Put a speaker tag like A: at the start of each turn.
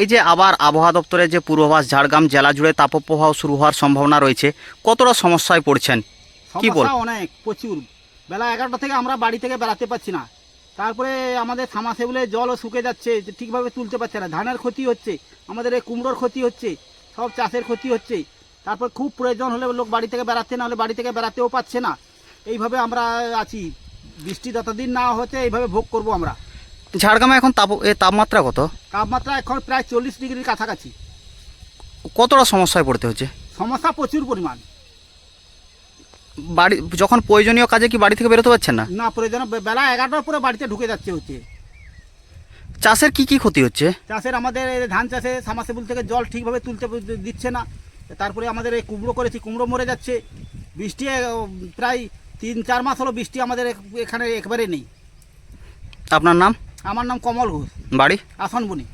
A: এই যে আবার আবহাওয়া দপ্তরের যে পূর্বাভাস ঝাড়গ্রাম জেলা জুড়ে তাপপ্রবাহ শুরু হওয়ার সম্ভাবনা রয়েছে কতটা সমস্যায় পড়ছেন? কি বল?
B: অনেক প্রচুর। বেলা এগারোটা থেকে আমরা বাড়ি থেকে বেরাতে পারছি না। তারপরে আমাদের সামাসেবলে জলও শুকে যাচ্ছে যে ঠিকভাবে তুলতে পারছে না। ধানের ক্ষতি হচ্ছে আমাদের এই কুমড়োর ক্ষতি হচ্ছে সব চাষের ক্ষতি হচ্ছে। তারপর খুব প্রয়োজন হলে লোক বাড়ি থেকে বেড়াতে না হলে বাড়ি থেকে বেড়াতেও পাচ্ছে না। এইভাবে আমরা আছি। বৃষ্টি যতদিন না হচ্ছে এইভাবে ভোগ করব আমরা।
A: ঝাড়গ্রামে এখন তাপ এ তাপমাত্রা কত?
B: তাপমাত্রা এখন প্রায় চল্লিশ ডিগ্রির কাছাকাছি।
A: কতটা সমস্যায় পড়তে হচ্ছে?
B: সমস্যা প্রচুর পরিমাণ।
A: বাড়ি যখন প্রয়োজনীয় কাজে কি বাড়ি থেকে বেরোতে পারছেন না?
B: না প্রয়োজন বেলা এগারোটার পরে বাড়িতে ঢুকে যাচ্ছে হচ্ছে।
A: চাষের কি কি ক্ষতি হচ্ছে?
B: চাষের আমাদের ধান চাষে সামাসেবল থেকে জল ঠিকভাবে তুলতে দিচ্ছে না। তারপরে আমাদের এই কুমড়ো করেছি কুমড়ো মরে যাচ্ছে। বৃষ্টি প্রায় তিন চার মাস হলো বৃষ্টি আমাদের এখানে একবারে নেই।
A: আপনার নাম?
B: আমার নাম কমল ঘোষ।
A: বাড়ি?
B: আসনবনি।